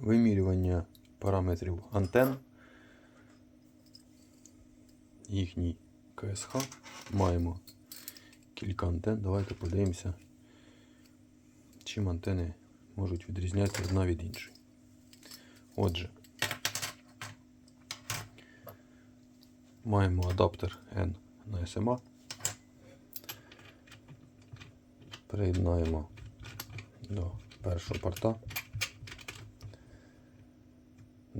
Вимірювання параметрів антен. Їхній КСХ. Маємо кілька антен. Давайте подивимося, чим антени можуть відрізнятися одна від іншої. Отже, маємо адаптер N на SMA. Приєднаємо до першого порта.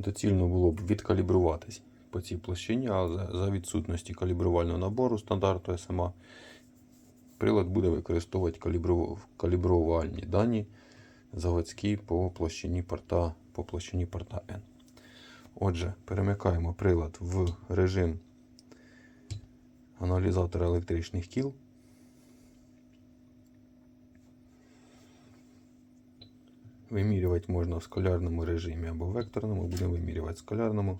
Доцільно було б відкалібруватись по цій площині, за- за відсутності калібрувального набору стандарту SMA прилад буде використовувати калібру- калібрувальні дані заводські по площині порта, по площині порта N. Отже, перемикаємо прилад в режим аналізатора електричних кіл. Вимірювати можна в скалярному режимі або векторному. Будемо вимірювати в скалярному.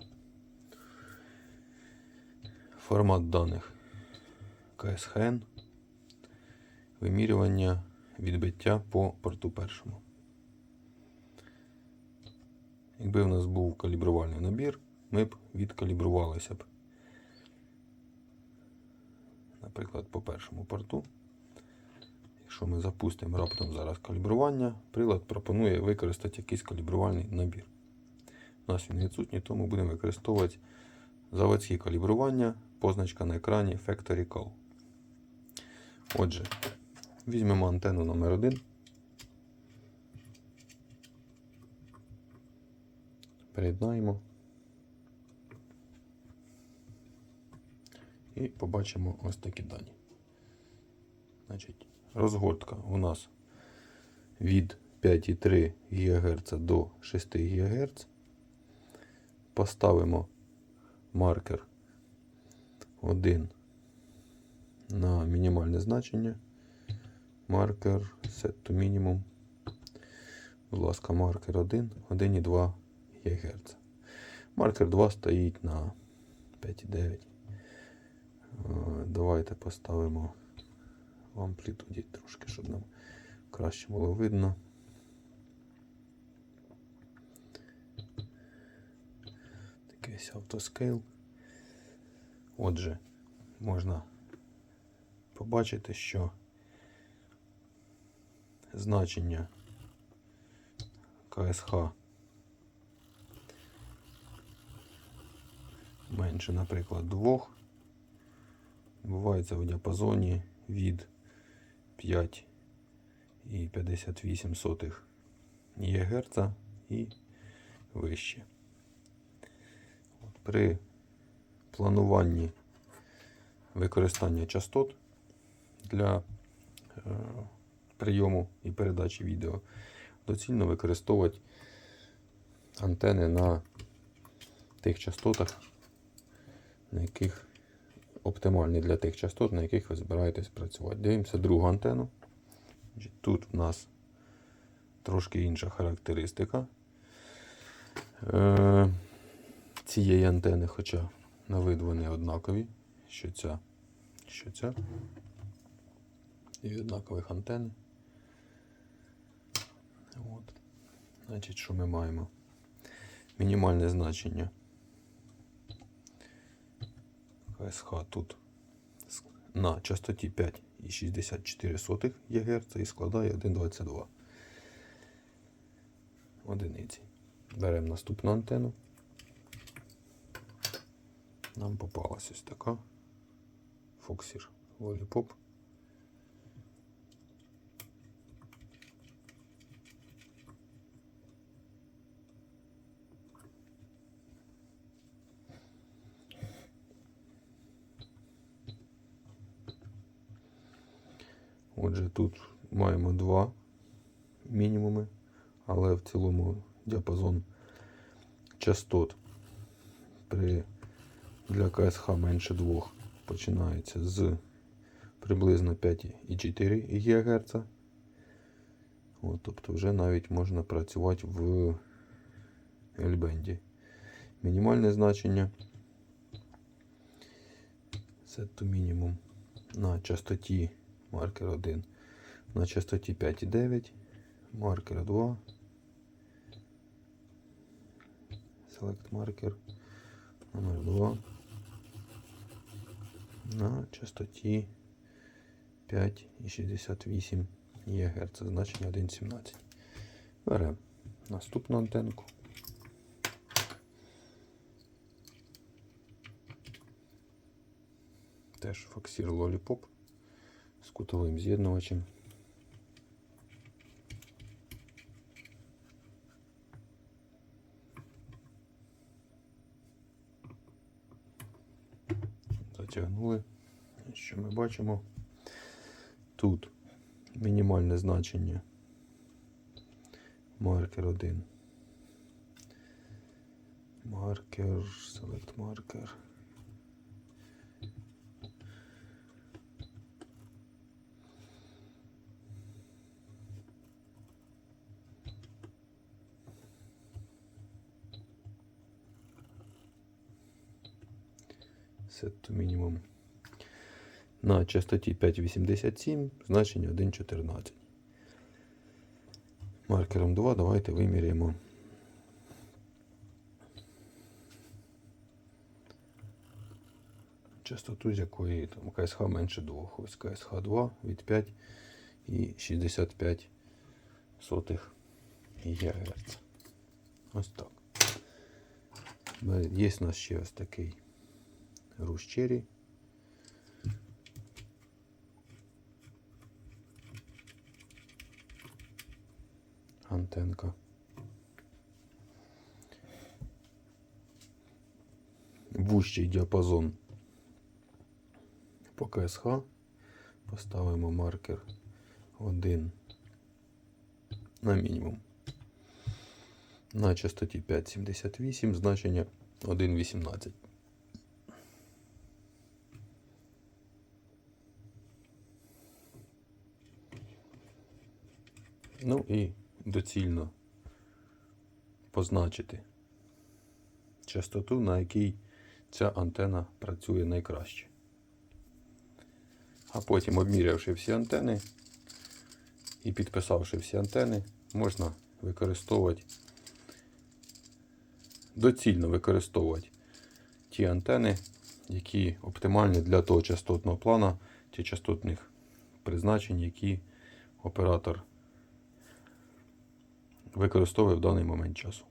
Формат даних КСХН. Вимірювання відбиття по порту першому. Якби в нас був калібрувальний набір, ми б відкалібрувалися б. Наприклад, по першому порту. Якщо ми запустимо раптом зараз калібрування, прилад пропонує використати якийсь калібрувальний набір. У нас він відсутній, тому будемо використовувати заводські калібрування, позначка на екрані Factory Call. Отже, візьмемо антенну номер 1 Приєднаємо. І побачимо ось такі дані. Значить, розгортка у нас від 5,3 ГГц до 6 ГГц. Поставимо маркер 1 на мінімальне значення. Маркер set to minimum. Будь ласка, маркер 1, 1,2 ГГц. Маркер 2 стоїть на 5,9. Е, Давайте поставимо в амплітуді трошки, щоб нам краще було видно. Такийсь автоскейл. Отже, можна побачити, що значення КСХ менше, наприклад, 2. Бувається в діапазоні від 5,58 ГГц і вище. При плануванні використання частот для е, прийому і передачі відео доцільно використовувати антени на тих частотах, на яких оптимальні для тих частот, на яких ви збираєтесь працювати. Дивимося другу антенну. Тут в нас трошки інша характеристика е, цієї антени, хоча на вид вони однакові, що ця, що ця. Дві однакових антени. От. Значить, що ми маємо? Мінімальне значення КСХ тут на частоті 5,64 ГГц і складає 1,22 одиниці. Беремо наступну антенну. Нам попалась ось така Foxir Lollipop. Отже, тут маємо два мінімуми, але в цілому діапазон частот при, для КСХ менше 2 починається з приблизно 5,4 ГГц. От, тобто вже навіть можна працювати в L-бенді. Мінімальне значення set to minimum на частоті маркер 1 на частоті 5,9, маркер 2 Select Marker номер 2 на частоті 5,68 ГГц. Це значення 1,17. Беремо наступну антенку. Теж Foxir Lollipop з кутовим з'єднувачем. Затягнули. Що ми бачимо? Тут мінімальне значення. Маркер 1. Маркер, select маркер. To minimum. На частоті 5,87 значення 1,14. Маркером 2 давайте виміряємо. Частоту, з якої там КСХ менше 2. Ось КСХ 2 від 5 і 65 сотих ГГц. Ось так. Є у нас ще ось такий рущері. Антенка. Вущий діапазон по КСХ. Поставимо маркер 1 на мінімум. На частоті 5,78 значення 1,18. Ну і доцільно позначити частоту, на якій ця антена працює найкраще. А потім, обмірявши всі антени і підписавши всі антени, можна використовувати, доцільно використовувати ті антени, які оптимальні для того частотного плана чи частотних призначень, які оператор використовує в даний момент часу.